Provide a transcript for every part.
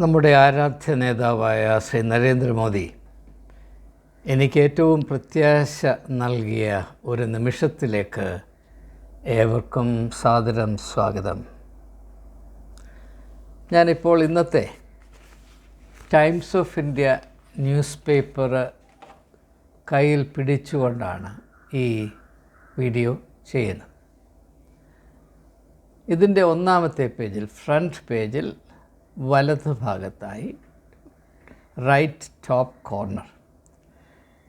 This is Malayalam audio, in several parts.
നമ്മുടെ ആരാധ്യ നേതാവായ ശ്രീ നരേന്ദ്രമോദി എനിക്ക് ഏറ്റവും പ്രത്യാശ നൽകിയ ഒരു നിമിഷത്തിലേക്ക് ഏവർക്കും സാദരം സ്വാഗതം. ഞാനിപ്പോൾ ഇന്നത്തെ Times of India news paper കയ്യിൽ പിടിച്ചുകൊണ്ടാണ് ഈ വീഡിയോ ചെയ്യുന്നത്. ഇതിന്റെ ഒന്നാമത്തെ പേജിൽ ഫ്രണ്ട് പേജിൽ വലത് ഭാഗത്തായി റൈറ്റ് ടോപ്പ് കോർണർ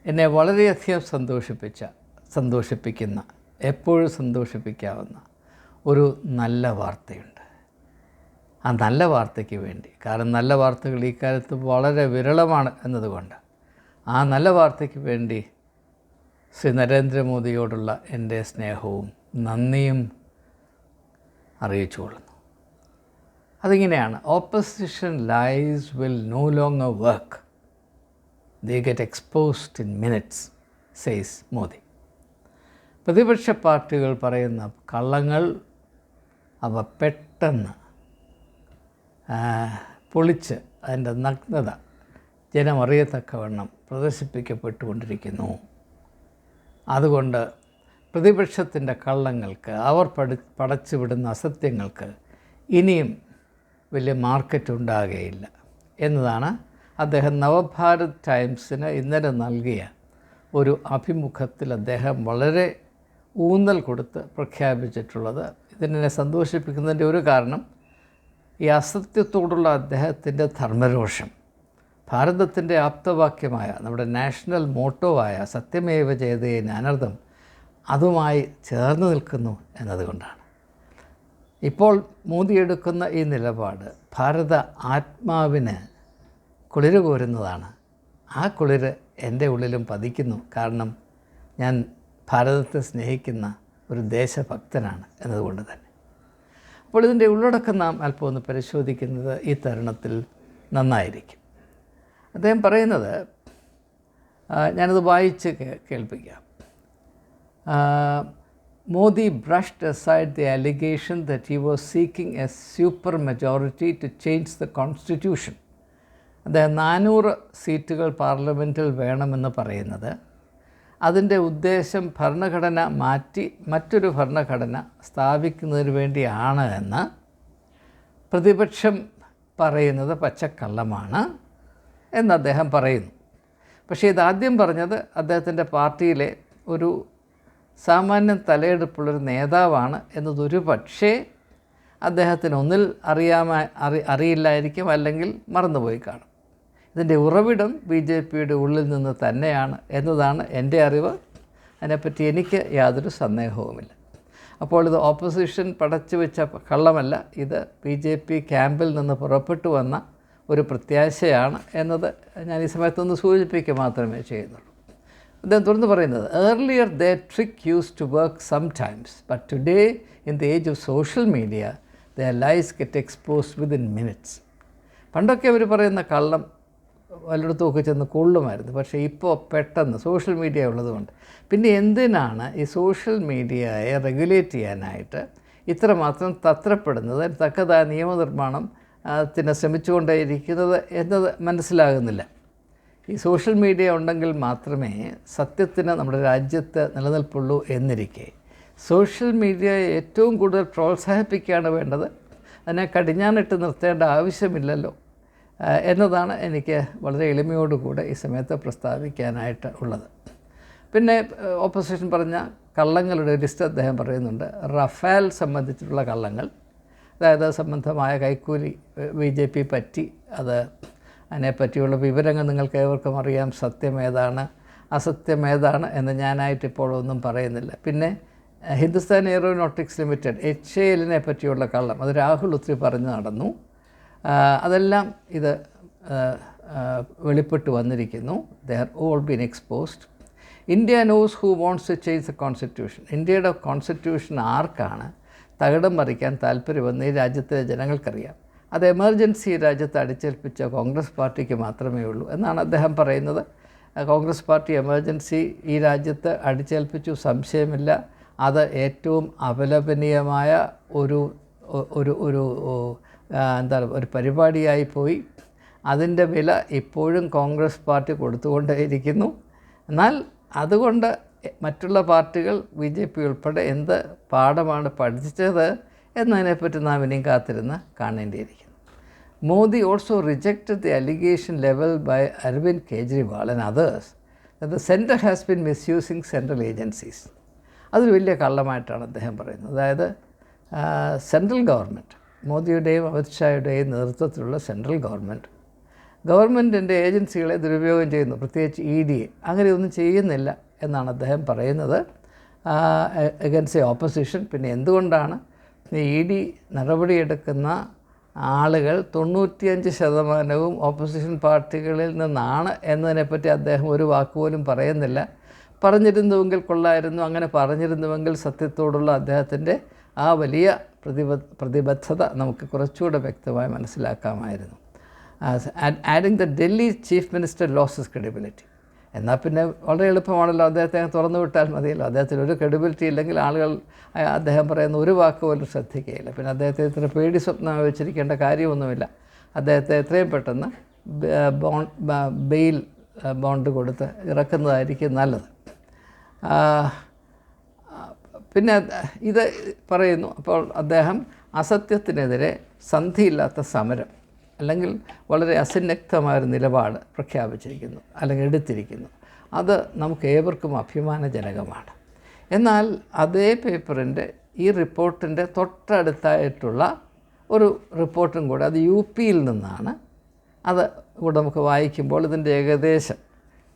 എന്നെ വളരെയധികം സന്തോഷിപ്പിച്ച സന്തോഷിപ്പിക്കുന്ന എപ്പോഴും സന്തോഷിപ്പിക്കാവുന്ന ഒരു നല്ല വാർത്തയുണ്ട്. ആ നല്ല വാർത്തയ്ക്ക് വേണ്ടി. കാരണം നല്ല വാർത്തകൾ ഈ കാലത്ത് വളരെ വിരളമാണ് എന്നതുകൊണ്ട്. ആ നല്ല വാർത്തയ്ക്ക് വേണ്ടി ശ്രീ നരേന്ദ്രമോദിയോടുള്ള എന്റെ സ്നേഹവും നന്ദിയും അറിയിച്ചുകൊള്ളുന്നു. അതിങ്ങനെയാണ്. Opposition lies will no longer work they get exposed in minutes says Modi. പ്രതിപക്ഷ പാർട്ടികൾ പറയുന്ന കള്ളങ്ങൾ അവ പെട്ടെന്ന് പൊളിച്ച് അതിന്റെ നഗ്നത ജനമറിയത്തക്കവണ്ണം പ്രദർശിപ്പിക്കപ്പെട്ടുകൊണ്ടിരിക്കുന്നു. അതുകൊണ്ട് പ്രതിപക്ഷത്തിന്റെ കള്ളങ്ങൾക്ക് അവർ പടി പടച്ചു വിടുന്ന അസത്യങ്ങൾക്ക് ഇനിയും വലിയ മാർക്കറ്റ് ഉണ്ടാകുകയില്ല എന്നതാണ് അദ്ദേഹം നവഭാരത് ടൈംസിന് ഇന്നലെ നൽകിയ ഒരു അഭിമുഖത്തിൽ അദ്ദേഹം വളരെ ഊന്നൽ കൊടുത്ത് പ്രഖ്യാപിച്ചിട്ടുള്ളത്. ഇതിനെ സന്തോഷിപ്പിക്കുന്നതിന്റെ ഒരു കാരണം ഈ അസത്യത്തോടുള്ള അദ്ദേഹത്തിന്റെ ധർമ്മരോഷം. ഭാരതത്തിന്റെ ആപ്തവാക്യമായ നമ്മുടെ നാഷണൽ മോട്ടോ ആയ സത്യമേവ ജയതേ അനർത്ഥം അതുമായി ചേർന്ന് നിൽക്കുന്നു എന്നതുകൊണ്ടാണ്. ഇപ്പോൾ മോദിയെടുക്കുന്ന ഈ നിലപാട് ഭാരത ആത്മാവിന് കുളിര് കോരുന്നതാണ്. ആ കുളിര് എന്റെ ഉള്ളിലും പതിക്കുന്നു. കാരണം ഞാൻ ഭാരതത്തെ സ്നേഹിക്കുന്ന ഒരു ദേശഭക്തനാണ് എന്നതുകൊണ്ട് തന്നെ. അപ്പോൾ ഇതിന്റെ ഉള്ളടക്കം നാം അല്പം ഒന്ന് പരിശോധിക്കുന്നത് ഈ തരുണത്തിൽ നന്നായിരിക്കും. അദ്ദേഹം പറയുന്നത് ഞാനത് വായിച്ച് കേൾപ്പിക്കാം. Modi brushed aside the allegation that he was seeking a super majority to change the constitution. അദ്ദേഹം നാനൂറ് സീറ്റുകൾ പാർലമെന്റിൽ വേണമെന്ന് പറയുന്നത് അതിന്റെ ഉദ്ദേശം ഭരണഘടന മാറ്റി മറ്റൊരു ഭരണഘടന സ്ഥാപിക്കുന്നതിന് വേണ്ടിയാണ് എന്ന് പ്രതിപക്ഷം പറയുന്നത് പച്ചക്കള്ളമാണ് എന്ന് അദ്ദേഹം പറയുന്നു പക്ഷേ ഇതാദ്യം പറഞ്ഞത് അദ്ദേഹത്തിന്റെ പാർട്ടിയിലെ ഒരു സാമാന്യം തലയെടുപ്പുള്ളൊരു നേതാവാണ് എന്നതൊരു പക്ഷേ അദ്ദേഹത്തിന് ഒന്നിൽ അറിയാമ അറി അറിയില്ലായിരിക്കും അല്ലെങ്കിൽ മറന്നുപോയി കാണും. ഇതിന്റെ ഉറവിടം ബി ജെ പിയുടെ ഉള്ളിൽ നിന്ന് തന്നെയാണ് എന്നതാണ് എന്റെ അറിവ്. അതിനെപ്പറ്റി എനിക്ക് യാതൊരു സന്ദേഹവുമില്ല. അപ്പോൾ ഇത് ഓപ്പോസിഷൻ പടച്ചു വെച്ച കള്ളമല്ല ഇത് ബി ജെ പി ക്യാമ്പിൽ നിന്ന് പുറപ്പെട്ടു വന്ന ഒരു പ്രത്യാശയാണ് എന്നത് ഞാൻ ഈ സമയത്തൊന്ന് സൂചിപ്പിക്കുക മാത്രമേ ചെയ്യുന്നുള്ളൂ. അദ്ദേഹം തുറന്ന് പറയുന്നത്. Earlier the trick use to work some times but today in the age of social media the lies get expose within minutes പണ്ടൊക്കെ അവർ പറയുന്ന കള്ളം വല്ലയിടത്തുമൊക്കെ ചെന്ന് കൊള്ളുമായിരുന്നു. പക്ഷേ ഇപ്പോൾ പെട്ടെന്ന് സോഷ്യൽ മീഡിയ ഉള്ളതുകൊണ്ട്. പിന്നെ എന്തിനാണ് ഈ സോഷ്യൽ മീഡിയയെ റെഗുലേറ്റ് ചെയ്യാനായിട്ട് ഇത്രമാത്രം തത്രപ്പെടുന്നത്? തക്കതായ നിയമനിർമ്മാണം ത്തിന് ശ്രമിച്ചുകൊണ്ടേയിരിക്കുന്നത് എന്നത് മനസ്സിലാകുന്നില്ല. ഈ സോഷ്യൽ മീഡിയ ഉണ്ടെങ്കിൽ മാത്രമേ സത്യത്തിന് നമ്മുടെ രാജ്യത്ത് നിലനിൽപ്പുള്ളൂ എന്നിരിക്കെ. സോഷ്യൽ മീഡിയ ഏറ്റവും കൂടുതൽ പ്രോത്സാഹിപ്പിക്കുകയാണ് വേണ്ടത്. അതിനെ കടിഞ്ഞാനിട്ട് നിർത്തേണ്ട ആവശ്യമില്ലല്ലോ എന്നതാണ് എനിക്ക് വളരെ എളിമയോടുകൂടെ ഈ സമയത്ത് പ്രസ്താവിക്കാനായിട്ട് ഉള്ളത്. പിന്നെ ഓപ്പോസിഷൻ പറഞ്ഞ കള്ളങ്ങളുടെ ലിസ്റ്റ് അദ്ദേഹം പറയുന്നുണ്ട്. റഫാൽ സംബന്ധിച്ചിട്ടുള്ള കള്ളങ്ങൾ അതായത് സംബന്ധമായ കൈക്കൂലി ബി ജെ പി പറ്റി അത് അതിനെപ്പറ്റിയുള്ള വിവരങ്ങൾ നിങ്ങൾക്ക് ഏവർക്കും അറിയാം. സത്യം ഏതാണ് അസത്യം ഏതാണ് എന്ന് ഞാനായിട്ടിപ്പോൾ ഒന്നും പറയുന്നില്ല. പിന്നെ Hindustan Aeronautics Limited H A എല്ലിനെ പറ്റിയുള്ള കള്ളം. അത് രാഹുൽ ഒത്തിരി പറഞ്ഞു നടന്നു. അതെല്ലാം ഇത് വെളിപ്പെട്ട് വന്നിരിക്കുന്നു. They are all been exposed India knows who wants to change the constitution ഇന്ത്യയുടെ കോൺസ്റ്റിറ്റ്യൂഷൻ ആർക്കാണ് തകിടം മറിക്കാൻ താല്പര്യമെന്ന് ഈ രാജ്യത്തിലെ ജനങ്ങൾക്കറിയാം. അത് എമർജൻസി രാജ്യത്ത് അടിച്ചേൽപ്പിച്ച കോൺഗ്രസ് പാർട്ടിക്ക് മാത്രമേ ഉള്ളൂ എന്നാണ് അദ്ദേഹം പറയുന്നത്. കോൺഗ്രസ് പാർട്ടി എമർജൻസി ഈ രാജ്യത്ത് അടിച്ചേൽപ്പിച്ചു. സംശയമില്ല. അത് ഏറ്റവും അപലപനീയമായ ഒരു ഒരു ഒരു എന്താ ഒരു പരിപാടിയായി പോയി. അതിന്റെ വില ഇപ്പോഴും കോൺഗ്രസ് പാർട്ടി കൊടുത്തുകൊണ്ടേയിരിക്കുന്നു. എന്നാൽ അതുകൊണ്ട് മറ്റുള്ള പാർട്ടികൾ ബി ജെ പി ഉൾപ്പെടെ എന്ത് പാഠമാണ് പഠിച്ചത് എന്നതിനെപ്പറ്റി നാം ഇനിയും കാത്തിരുന്ന് കാണേണ്ടിയിരിക്കുന്നു. Modi also rejected the allegation level by Arvind Kejriwal and others the centre has been misusing central agencies അതൊരു വലിയ കള്ളമായിട്ടാണ് അദ്ദേഹം പറയുന്നത്. അതായത് സെൻട്രൽ ഗവൺമെന്റ് മോദിയുടെയും അമിത്ഷായുടെയും നേതൃത്വത്തിലുള്ള സെൻട്രൽ ഗവൺമെന്റ് ഗവൺമെന്റിന്റെ ഏജൻസികളെ ദുരുപയോഗം ചെയ്യുന്നു. പ്രത്യേകിച്ച് ഇ ഡി എ അങ്ങനെയൊന്നും ചെയ്യുന്നില്ല എന്നാണ് അദ്ദേഹം പറയുന്നത്. എഗൻസ് എ ഓപ്പോസിഷൻ പിന്നെ എന്തുകൊണ്ടാണ് ഇ ഡി നടപടിയെടുക്കുന്ന ആളുകൾ തൊണ്ണൂറ്റിയഞ്ച് ശതമാനവും ഓപ്പോസിഷൻ പാർട്ടികളിൽ നിന്നാണ് എന്നതിനെപ്പറ്റി അദ്ദേഹം ഒരു വാക്കുപോലും പറയുന്നില്ല. പറഞ്ഞിരുന്നുവെങ്കിൽ കൊള്ളായിരുന്നു അങ്ങനെ പറഞ്ഞിരുന്നുവെങ്കിൽ സത്യത്തോടുള്ള അദ്ദേഹത്തിന്റെ ആ വലിയ പ്രതിബ പ്രതിബദ്ധത നമുക്ക് കുറച്ചുകൂടെ വ്യക്തമായി മനസ്സിലാക്കാമായിരുന്നു. Adding the Delhi chief minister loses credibility എന്നാൽ പിന്നെ വളരെ എളുപ്പമാണല്ലോ അദ്ദേഹത്തെ തുറന്നു വിട്ടാൽ മതിയല്ലോ. അദ്ദേഹത്തിന് ഒരു ക്രെഡിബിലിറ്റി ഇല്ലെങ്കിൽ ആളുകൾ അദ്ദേഹം പറയുന്ന ഒരു വാക്ക് പോലും ശ്രദ്ധിക്കുകയില്ല. പിന്നെ അദ്ദേഹത്തെ ഇത്ര പേടി സ്വപ്നം വെച്ചിരിക്കേണ്ട കാര്യമൊന്നുമില്ല. അദ്ദേഹത്തെ എത്രയും പെട്ടെന്ന് ബോണ്ട് ബെയിൽ ബോണ്ട് കൊടുത്ത് ഇറക്കുന്നതായിരിക്കും നല്ലത്. പിന്നെ ഇത് പറയുന്നു. അപ്പോൾ അദ്ദേഹം അസത്യത്തിനെതിരെ സന്ധിയില്ലാത്ത സമരം. അല്ലെങ്കിൽ വളരെ അസന്നക്തമായൊരു നിലപാട് പ്രഖ്യാപിച്ചിരിക്കുന്നു അല്ലെങ്കിൽ എടുത്തിരിക്കുന്നു. അത് നമുക്ക് ഏവർക്കും അഭിമാനജനകമാണ്. എന്നാൽ അതേ പേപ്പറിന്റെ ഈ റിപ്പോർട്ടിന്റെ തൊട്ടടുത്തായിട്ടുള്ള ഒരു റിപ്പോർട്ടും കൂടെ അത് യു പിയിൽ നിന്നാണ്. അത് കൂടെ നമുക്ക് വായിക്കുമ്പോൾ ഇതിന്റെ ഏകദേശം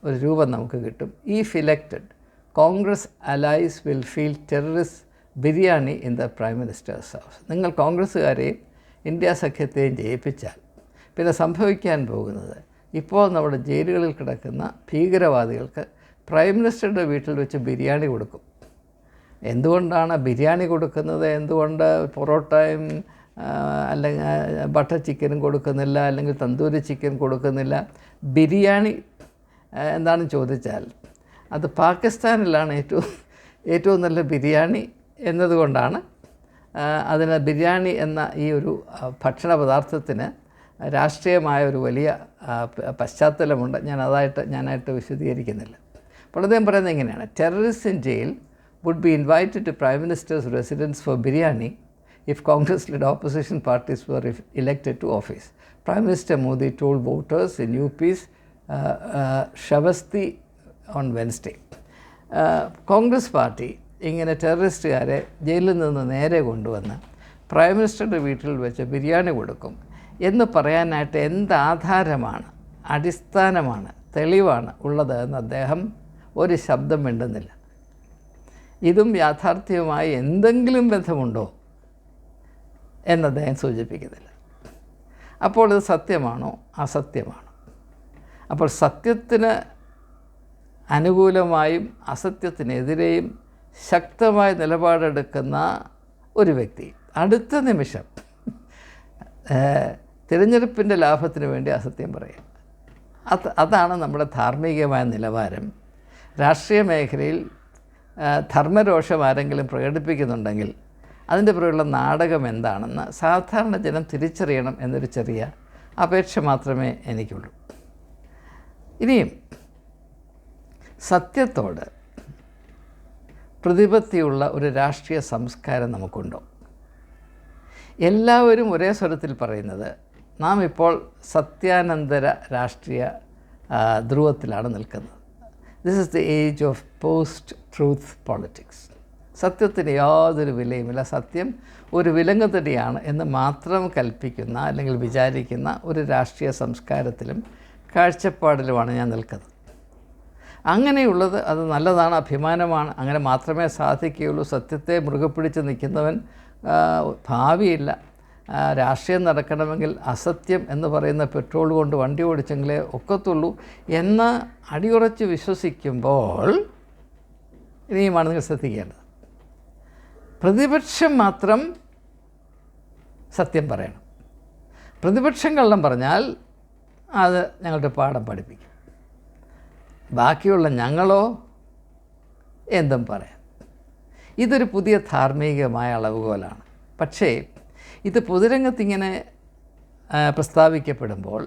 ഒരു രൂപം നമുക്ക് കിട്ടും. If elected Congress allies will feed terrorist biryani in the prime minister's house. നിങ്ങൾ കോൺഗ്രസ്സുകാരെയും ഇന്ത്യ സഖ്യത്തെയും ജയിപ്പിച്ചാൽ പിന്നെ സംഭവിക്കാൻ പോകുന്നത് ഇപ്പോൾ നമ്മുടെ ജയിലുകളിൽ കിടക്കുന്ന ഭീകരവാദികൾക്ക് പ്രൈം മിനിസ്റ്ററുടെ വീട്ടിൽ വെച്ച് ബിരിയാണി കൊടുക്കും. എന്തുകൊണ്ടാണ് ബിരിയാണി കൊടുക്കുന്നത്? എന്തുകൊണ്ട് പൊറോട്ടയും അല്ലെങ്കിൽ ബട്ടർ ചിക്കനും കൊടുക്കുന്നില്ല അല്ലെങ്കിൽ തന്തൂരി ചിക്കൻ കൊടുക്കുന്നില്ല? ബിരിയാണി എന്താണെന്ന് ചോദിച്ചാൽ അത് പാകിസ്ഥാനിലാണ് ഏറ്റവും ഏറ്റവും നല്ല ബിരിയാണി എന്നതുകൊണ്ടാണ് അതിന് ബിരിയാണി എന്ന ഈ ഒരു ഭക്ഷണ പദാർത്ഥത്തിന് രാഷ്ട്രീയമായ ഒരു വലിയ പശ്ചാത്തലമുണ്ട്. ഞാൻ അതായിട്ട് ഞാനായിട്ട് വിശദീകരിക്കുന്നില്ല. അപ്പോൾ അദ്ദേഹം പറയുന്നത് എങ്ങനെയാണ് terrorist in jail would be invited to prime minister's residence for biryani if Congress led opposition parties were if elected to office Prime Minister Modi told voters in UP's uh, on Wednesday. Uh, Congress party ഇങ്ങനെ ടെററിസ്റ്റുകാരെ ജയിലിൽ നിന്ന് നേരെ കൊണ്ടുവന്ന് പ്രൈം മിനിസ്റ്ററുടെ വീട്ടിൽ വെച്ച് ബിരിയാണി കൊടുക്കും. എന്ന് പറയാനായിട്ട് എന്ത് ആധാരമാണ് അടിസ്ഥാനമാണ് തെളിവാണ് ഉള്ളത് എന്ന് അദ്ദേഹം ഒരു ശബ്ദം മിണ്ടുന്നില്ല. ഇതും യാഥാർത്ഥ്യവുമായി എന്തെങ്കിലും ബന്ധമുണ്ടോ എന്ന് അദ്ദേഹം സൂചിപ്പിക്കുന്നില്ല. അപ്പോൾ ഇത് സത്യമാണോ? അസത്യമാണോ. അപ്പോൾ സത്യത്തിന് അനുകൂലമായും അസത്യത്തിനെതിരെയും ശക്തമായ നിലപാടെടുക്കുന്ന ഒരു വ്യക്തി. അടുത്ത നിമിഷം തിരഞ്ഞെടുപ്പിന്റെ ലാഭത്തിന് വേണ്ടി അസത്യം പറയുക അത് അതാണ് നമ്മുടെ ധാർമ്മികമായ നിലവാരം. രാഷ്ട്രീയ മേഖലയിൽ ധർമ്മരോഷം ആരെങ്കിലും പ്രകടിപ്പിക്കുന്നുണ്ടെങ്കിൽ അതിന്റെ പുറകുള്ള നാടകം എന്താണെന്ന് സാധാരണ ജനം തിരിച്ചറിയണം എന്നൊരു ചെറിയ അപേക്ഷ മാത്രമേ എനിക്കുള്ളൂ. ഇനിയും സത്യത്തോട് പ്രതിപത്തിയുള്ള ഒരു രാഷ്ട്രീയ സംസ്കാരം നമുക്കുണ്ടോ? എല്ലാവരും ഒരേ സ്വരത്തിൽ പറയുന്നത് നാം ഇപ്പോൾ സത്യാനന്തര രാഷ്ട്രീയ ധ്രുവത്തിലാണ് നിൽക്കുന്നത്. This is the age of post truth politics സത്യത്തിന് യാതൊരു വിലയുമില്ല. സത്യം ഒരു വിലങ്ങുതടിയാണ് എന്ന് മാത്രം കൽപ്പിക്കുന്ന അല്ലെങ്കിൽ വിചാരിക്കുന്ന ഒരു രാഷ്ട്രീയ സംസ്കാരത്തിലും കാഴ്ചപ്പാടിലുമാണ് ഞാൻ നിൽക്കുന്നത്. അങ്ങനെയുള്ളത് അത് നല്ലതാണ് അഭിമാനമാണ്. അങ്ങനെ മാത്രമേ സാധിക്കുകയുള്ളൂ. സത്യത്തെ മുറുകെ നിൽക്കുന്നവൻ ഭാവിയില്ല. രാഷ്ട്രീയം നടക്കണമെങ്കിൽ അസത്യം എന്ന് പറയുന്ന പെട്രോൾ കൊണ്ട് വണ്ടി ഓടിച്ചെങ്കിലേ ഒക്കത്തുള്ളൂ എന്ന് അടിയുറച്ച് വിശ്വസിക്കുമ്പോൾ ഇനിയുമാണ് നിങ്ങൾ ശ്രദ്ധിക്കേണ്ടത്. പ്രതിപക്ഷം മാത്രം സത്യം പറയണം. പ്രതിപക്ഷം കള്ളം പറഞ്ഞാൽ അത് ഞങ്ങളുടെ പാഠം പഠിപ്പിക്കും. ബാക്കിയുള്ള ഞങ്ങളോ എന്തും പറയാം. ഇതൊരു പുതിയ ധാർമ്മികമായ അളവുകോലാണ്. പക്ഷേ ഇത് പൊതുരംഗത്തിങ്ങനെ പ്രസ്താവിക്കപ്പെടുമ്പോൾ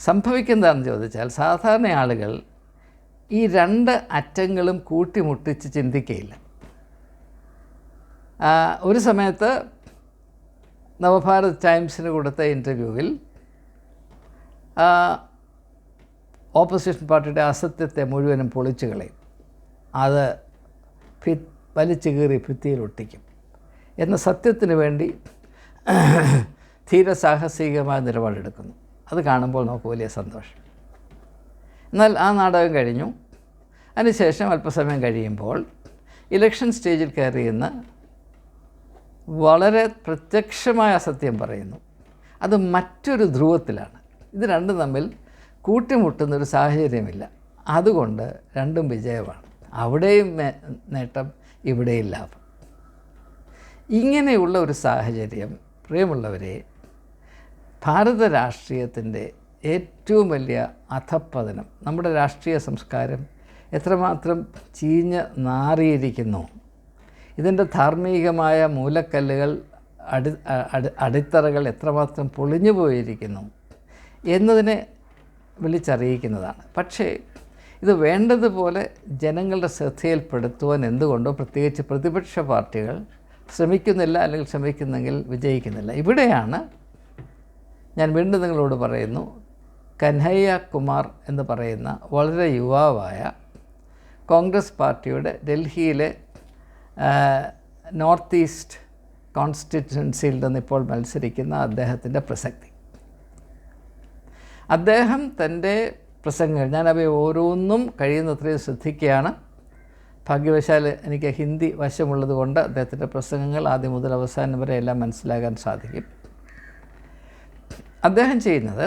സംഭവിക്കുന്നതാണെന്ന് ചോദിച്ചാൽ സാധാരണ ആളുകൾ ഈ രണ്ട് അറ്റങ്ങളും കൂട്ടിമുട്ടിച്ച് ചിന്തിക്കുകയില്ല ഒരു സമയത്ത് നവഭാരത് ടൈംസിന് കൊടുത്ത ഇന്റർവ്യൂവിൽ ഓപ്പോസിഷൻ പാർട്ടിയുടെ അസത്യത്തെ മുഴുവനും പൊളിച്ചു കളയും. അത് ഭി വലിച്ചു കീറി ഭിത്തിയിൽ ഒട്ടിക്കും എന്ന സത്യത്തിന് വേണ്ടി ധീരസാഹസികമായ നിലപാടെടുക്കുന്നു. അത് കാണുമ്പോൾ നമുക്ക് വലിയ സന്തോഷം. എന്നാൽ ആ നാടകം കഴിഞ്ഞു. അതിനുശേഷം അല്പസമയം കഴിയുമ്പോൾ ഇലക്ഷൻ സ്റ്റേജിൽ കയറിയെന്ന് വളരെ പ്രത്യക്ഷമായ അസത്യം പറയുന്നു. അത് മറ്റൊരു ധ്രുവത്തിലാണ്. ഇത് രണ്ടും തമ്മിൽ കൂട്ടിമുട്ടുന്നൊരു സാഹചര്യമില്ല. അതുകൊണ്ട് രണ്ടും വിജയമാണ്. അവിടെയും നേട്ടം ഇവിടെയും ലാഭം. ഇങ്ങനെയുള്ള ഒരു സാഹചര്യം പ്രിയമുള്ളവരെ ഭാരത രാഷ്ട്രീയത്തിന്റെ ഏറ്റവും വലിയ അധപ്പതനം നമ്മുടെ രാഷ്ട്രീയ സംസ്കാരം എത്രമാത്രം ചീഞ്ഞ് നാറിയിരിക്കുന്നു. ഇതിന്റെ ധാർമ്മികമായ മൂലക്കല്ലുകൾ അടി അടി- അടിത്തറകൾ എത്രമാത്രം പൊളിഞ്ഞു പോയിരിക്കുന്നു എന്നതിനെ വിളിച്ചറിയിക്കുന്നതാണ്. പക്ഷേ ഇത് വേണ്ടതുപോലെ ജനങ്ങളുടെ ശ്രദ്ധയിൽപ്പെടുത്തുവാൻ എന്തുകൊണ്ടോ പ്രത്യേകിച്ച് പ്രതിപക്ഷ പാർട്ടികൾ ശ്രമിക്കുന്നില്ല അല്ലെങ്കിൽ ശ്രമിക്കുന്നെങ്കിൽ വിജയിക്കുന്നില്ല. ഇവിടെയാണ് ഞാൻ വീണ്ടും നിങ്ങളോട് പറയുന്നു കൻഹയ്യ കുമാർ എന്ന് പറയുന്ന വളരെ യുവാവായ കോൺഗ്രസ് പാർട്ടിയുടെ ഡൽഹിയിലെ നോർത്ത് ഈസ്റ്റ് കോൺസ്റ്റിറ്റ്യുവൻസിയിൽ നിന്ന് ഇപ്പോൾ മത്സരിക്കുന്ന അദ്ദേഹത്തിന്റെ പ്രസക്തി. അദ്ദേഹം തന്റെ പ്രസംഗങ്ങൾ ഞാനവയെ ഓരോന്നും കഴിയുന്നത്രയും ശ്രദ്ധിക്കുകയാണ്. ഭാഗ്യവശാൽ എനിക്ക് ഹിന്ദി വശമുള്ളത് കൊണ്ട് അദ്ദേഹത്തിന്റെ പ്രസംഗങ്ങൾ ആദ്യം മുതൽ അവസാനം വരെ എല്ലാം മനസ്സിലാകാൻ സാധിക്കും. അദ്ദേഹം ചെയ്യുന്നത്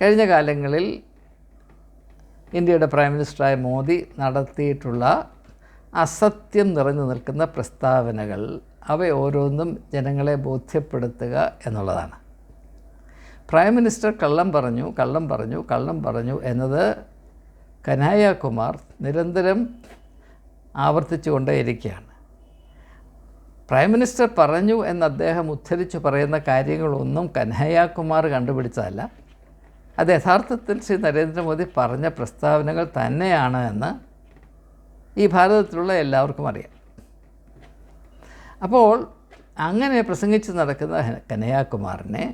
കഴിഞ്ഞ കാലങ്ങളിൽ ഇന്ത്യയുടെ പ്രൈം മിനിസ്റ്ററായ മോദി നടത്തിയിട്ടുള്ള അസത്യം നിറഞ്ഞു നിൽക്കുന്ന പ്രസ്താവനകൾ അവ ഓരോന്നും ജനങ്ങളെ ബോധ്യപ്പെടുത്തുക എന്നുള്ളതാണ്. പ്രൈം മിനിസ്റ്റർ കള്ളം പറഞ്ഞു കള്ളം പറഞ്ഞു കള്ളം പറഞ്ഞു എന്നത് കനായ കുമാർ നിരന്തരം ആവർത്തിച്ചു കൊണ്ടേയിരിക്കുകയാണ്. പ്രൈം മിനിസ്റ്റർ പറഞ്ഞു എന്ന് അദ്ദേഹം ഉദ്ധരിച്ചു പറയുന്ന കാര്യങ്ങളൊന്നും കൻഹയ്യകുമാർ കണ്ടുപിടിച്ചതല്ല. അത് യഥാർത്ഥത്തിൽ ശ്രീ നരേന്ദ്രമോദി പറഞ്ഞ പ്രസ്താവനകൾ തന്നെയാണ് എന്ന് ഈ ഭാരതത്തിലുള്ള എല്ലാവർക്കും അറിയാം. അപ്പോൾ അങ്ങനെ പ്രസംഗിച്ച് നടക്കുന്ന കനയ്യകുമാറിനെ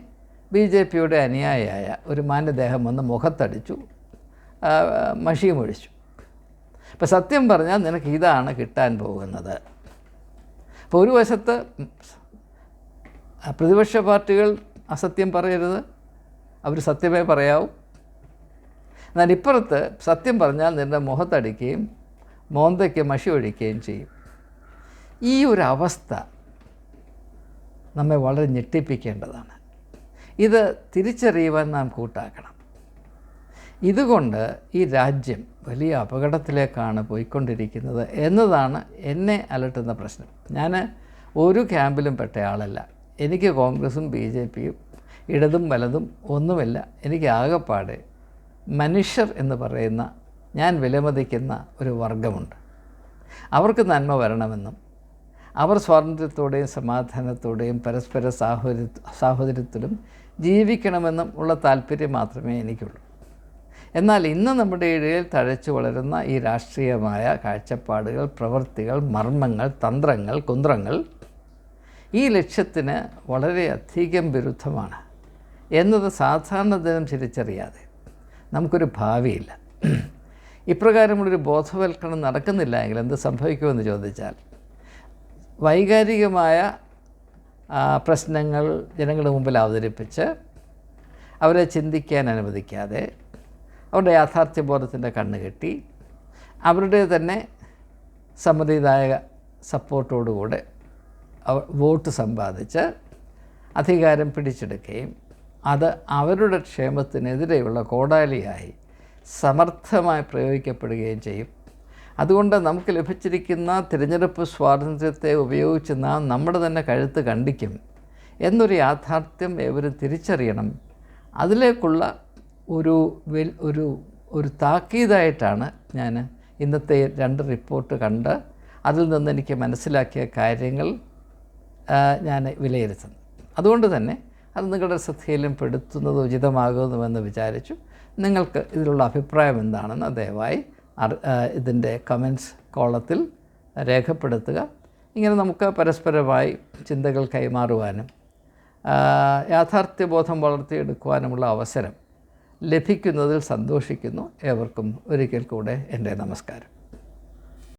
ബി ജെ പിയുടെ അനുയായിയായ ഒരു മാന്യദേഹം വന്ന് മുഖത്തടിച്ചു. മഷിയും ഒഴിച്ചു അപ്പം സത്യം പറഞ്ഞാൽ നിനക്ക് ഇതാണ് കിട്ടാൻ പോകുന്നത്. അപ്പോൾ ഒരു വശത്ത് പ്രതിപക്ഷ പാർട്ടികൾ അസത്യം പറയരുത്. അവർ സത്യമേ പറയാവും. എന്നാൽ ഇപ്പുറത്ത് സത്യം പറഞ്ഞാൽ നിന്റെ മുഖത്തടിക്കുകയും മോന്തയ്ക്ക് മഷി ഒഴിക്കുകയും ചെയ്യും. ഈ ഒരു അവസ്ഥ നമ്മെ വളരെ ഞെട്ടിപ്പിക്കേണ്ടതാണ്. ഇത് തിരിച്ചറിയുവാൻ നാം കൂട്ടാക്കണം. ഇതുകൊണ്ട് ഈ രാജ്യം വലിയ അപകടത്തിലേക്കാണ് പോയിക്കൊണ്ടിരിക്കുന്നത് എന്നതാണ് എന്നെ അലട്ടുന്ന പ്രശ്നം. ഞാൻ ഒരു ക്യാമ്പിലും പെട്ട ആളല്ല. എനിക്ക് കോൺഗ്രസും ബി ജെ പിയും ഇടതും വലതും ഒന്നുമില്ല. എനിക്ക് ആകെപ്പാടെ മനുഷ്യർ എന്ന് പറയുന്ന ഞാൻ വിലമതിക്കുന്ന ഒരു വർഗമുണ്ട്. അവർക്ക് നന്മ വരണമെന്നും അവർ സ്വാതന്ത്ര്യത്തോടെയും സമാധാനത്തോടെയും പരസ്പര സാഹോദര്യ സാഹോദര്യത്തിലും ജീവിക്കണമെന്നും ഉള്ള താല്പര്യം മാത്രമേ എനിക്കുള്ളൂ. എന്നാൽ ഇന്ന് നമ്മുടെ ഇടയിൽ തഴച്ചു വളരുന്ന ഈ രാഷ്ട്രീയമായ കാഴ്ചപ്പാടുകൾ പ്രവൃത്തികൾ മർമ്മങ്ങൾ തന്ത്രങ്ങൾ കുന്ത്രങ്ങൾ ഈ ലക്ഷ്യത്തിന് വളരെയധികം വിരുദ്ധമാണ് എന്നത് സാധാരണ ദിനം തിരിച്ചറിയാതെ. നമുക്കൊരു ഭാവിയില്ല. ഇപ്രകാരമുള്ളൊരു ബോധവൽക്കരണം നടക്കുന്നില്ല എങ്കിൽ എന്ത് സംഭവിക്കുമെന്ന് ചോദിച്ചാൽ വൈകാരികമായ പ്രശ്നങ്ങൾ ജനങ്ങളുടെ മുമ്പിൽ അവതരിപ്പിച്ച് അവരെ ചിന്തിക്കാൻ അനുവദിക്കാതെ അവരുടെ യാഥാർത്ഥ്യബോധത്തിന്റെ കണ്ണ് കെട്ടി അവരുടെ തന്നെ സമ്മതിദായക സപ്പോർട്ടോടുകൂടെ അവർ വോട്ട് സമ്പാദിച്ച് അധികാരം പിടിച്ചെടുക്കുകയും അത് അവരുടെ ക്ഷേമത്തിനെതിരെയുള്ള കോടാലിയായി സമർത്ഥമായി പ്രയോഗിക്കപ്പെടുകയും ചെയ്യും. അതുകൊണ്ട് നമുക്ക് ലഭിച്ചിരിക്കുന്ന തിരഞ്ഞെടുപ്പ് സ്വാതന്ത്ര്യത്തെ ഉപയോഗിച്ച് നാം നമ്മുടെ തന്നെ കഴുത്ത് കണ്ടിക്കും. എന്നൊരു യാഥാർത്ഥ്യം ഏവരും തിരിച്ചറിയണം. അതിലേക്കുള്ള ഒരു വെൽ ഒരു ഒരു താക്കീതായിട്ടാണ് ഞാൻ ഇന്നത്തെ രണ്ട് റിപ്പോർട്ട് കണ്ട് അതിൽ നിന്ന് എനിക്ക് മനസ്സിലാക്കിയ കാര്യങ്ങൾ ഞാൻ വിലയിരുത്തുന്നത് അതുകൊണ്ട് തന്നെ അത് നിങ്ങളുടെ ശ്രദ്ധയിലും പെടുത്തുന്നത് ഉചിതമാകുന്നുവെന്ന് വിചാരിച്ചു. നിങ്ങൾക്ക് ഇതിലുള്ള അഭിപ്രായം എന്താണെന്ന് ദയവായി ഇതിന്റെ കമൻസ് കോളത്തിൽ രേഖപ്പെടുത്തുക. ഇങ്ങനെ നമുക്ക് പരസ്പരമായി ചിന്തകൾ കൈമാറുവാനും യാഥാർത്ഥ്യബോധം വളർത്തിയെടുക്കുവാനുമുള്ള അവസരം ലഭിക്കുന്നതിൽ സന്തോഷിക്കുന്നു. ഏവർക്കും ഒരിക്കൽ കൂടെ എന്റെ നമസ്കാരം.